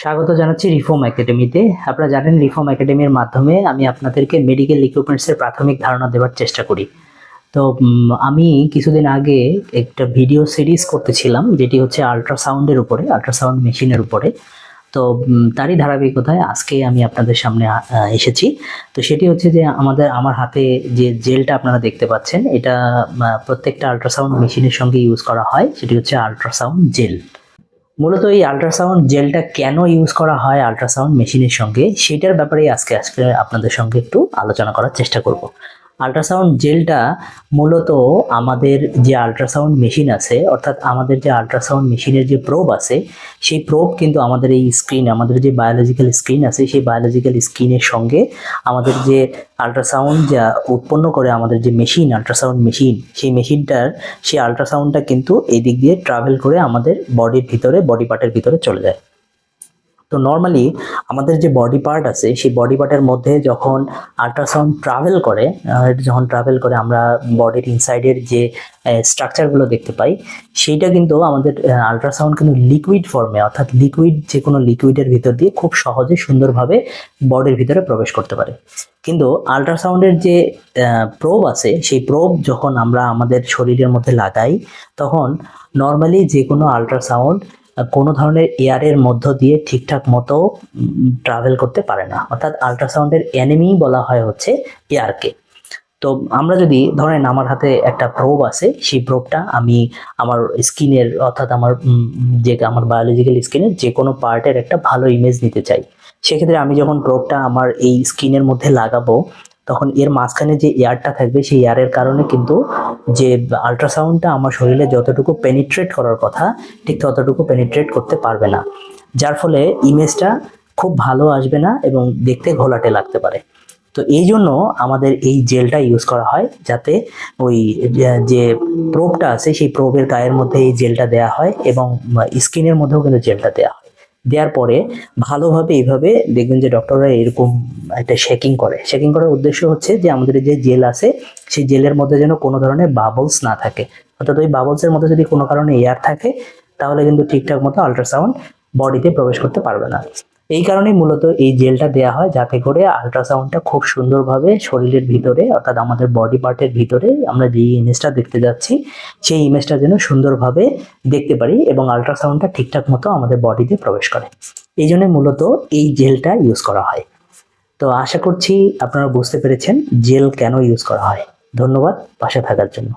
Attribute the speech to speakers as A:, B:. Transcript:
A: স্বাগত জানাচ্ছি রিফর্ম একাডেমিতে আপনারা জানেন রিফর্ম একাডেমির মাধ্যমে আমি আপনাদেরকে মেডিকেল ইকুইপমেন্টসের প্রাথমিক ধারণা দেওয়ার চেষ্টা করি। তো আমি কিছুদিন আগে একটা ভিডিও সিরিজ করতেছিলাম, যেটি হচ্ছে আল্ট্রাসাউন্ডের উপরে আল্ট্রাসাউন্ড মেশিনের উপরে। তো তারই ধারাবাহিকতায় আজকে আমি আপনাদের সামনে এসেছি। তো, সেটি হচ্ছে যে আমাদের, আমার হাতে যে জেলটা আপনারা দেখতে পাচ্ছেন, এটা প্রত্যেকটা আল্ট্রাসাউন্ড মেশিনের সঙ্গে ইউজ করা হয়, সেটি হচ্ছে আল্ট্রাসাউন্ড জেল মূলত এই আল্ট্রাসাউন্ড জেলটা কেন ইউজ করা হয় আল্ট্রাসাউন্ড মেশিনের সঙ্গে, সেটার ব্যাপারে আজকে আজকে আপনাদের সঙ্গে একটু আলোচনা করার চেষ্টা করব। আল্ট্রাসাউন্ড জেলটা মূলত আমাদের যে আল্ট্রাসাউন্ড মেশিন আছে, অর্থাৎ আমাদের যে আল্ট্রাসাউন্ড মেশিনের যে প্রোব আছে, সেই প্রোব কিন্তু আমাদের এই স্ক্রিন আমাদের যে বায়োলজিক্যাল স্ক্রিন আছে, সেই বায়োলজিক্যাল স্ক্রিনের সঙ্গে আমাদের যে আল্ট্রাসাউন্ড যা উৎপন্ন করে আমাদের যে মেশিন আল্ট্রাসাউন্ড মেশিন সেই মেশিনটার সেই আল্ট্রাসাউন্ডটা কিন্তু এই দিক দিয়ে ট্রাভেল করে আমাদের বডির ভিতরে বডি পার্টের ভিতরে চলে যায়। তো নর্মালি আমাদের যে বডি পার্ট আছে, সেই বডি পার্টের মধ্যে যখন আল্ট্রাসাউন্ড ট্রাভেল করে যখন ট্রাভেল করে আমরা বডির ইনসাইডের যে স্ট্রাকচারগুলো দেখতে পাই, সেইটা কিন্তু আমাদের আল্ট্রাসাউন্ড কিন্তু লিকুইড ফর্মে অর্থাৎ লিকুইড যে কোনো লিকুইডের ভিতর দিয়ে খুব সহজে সুন্দরভাবে বডির ভিতরে প্রবেশ করতে পারে। কিন্তু আল্ট্রাসাউন্ডের যে প্রোব আছে, সেই প্রোব যখন আমরা আমাদের শরীরের মধ্যে লাগাই, তখন নর্মালি যে কোনো আল্ট্রাসাউন্ড কোনো ধরনের এয়ারের মধ্য দিয়ে ঠিকঠাক মতো ট্রাভেল করতে পারে না। অর্থাৎ আল্ট্রাসাউন্ডের এনিমি বলা হয় হচ্ছে এয়ারকে তো আমরা যদি ধরেন আমার হাতে একটা প্রোব আছে, সেই প্রোবটা আমি আমার স্কিনের, অর্থাৎ আমার যে আমার বায়োলজিক্যাল স্কিনের যে কোনো পার্টের একটা ভালো ইমেজ নিতে চাই। সেক্ষেত্রে আমি যখন প্রোবটা আমার এই স্কিনের মধ্যে লাগাবো তখন এর মাঝখানে যে এয়ারটা থাকবে, সেই এয়ারের কারণে কিন্তু যে আল্ট্রাসাউন্ডটা আমার শরীরে যতটুকু পেনিট্রেট করার কথা, ঠিক ততটুকু পেনিট্রেট করতে পারবে না। যার ফলে ইমেজটা খুব ভালো আসবে না এবং দেখতে ঘোলাটে লাগতে পারে। তো এই জন্য আমাদের এই জেলটা ইউজ করা হয়, যাতে ওই যে- প্রোবটা আছে, সেই প্রোবের গায়ের মধ্যে এই জেলটা দেওয়া হয় এবং স্কিনের মধ্যেও কিন্তু জেলটা দেওয়া হয়। দেওয়ার পরে ভালোভাবে এইভাবে দেখবেন যে ডক্টররা এরকম একটা শেকিং করে। শেকিং করার উদ্দেশ্য হচ্ছে যে আমাদের যে জেল আছে, সেই জেলের মধ্যে যেন কোনো ধরনের বাবলস না থাকে। অর্থাৎ ওই বাবলসের মধ্যে যদি কোনো কারণে এয়ার থাকে, তাহলে কিন্তু ঠিকঠাক মতো আল্ট্রাসাউন্ড বডিতে প্রবেশ করতে পারবে না। এই কারণেই মূলত এই জেলটা দেওয়া হয় যাতে করে আল্ট্রাসাউন্ডটা খুব সুন্দরভাবে শরীরের ভিতরে অর্থাৎ আমাদের বডি পার্টের ভিতরে আমরা যে ইমেজটা দেখতে যাচ্ছি, সেই ইমেজটা যেন সুন্দরভাবে দেখতে পারি এবং আল্ট্রাসাউন্ডটা ঠিকঠাক মতো আমাদের বডিতে প্রবেশ করে। এই জন্য মূলত এই জেলটা ইউজ করা হয়। তো আশা করছি আপনারা বুঝতে পেরেছেন জেল কেন ইউজ করা হয়। ধন্যবাদ পাশে থাকার জন্য।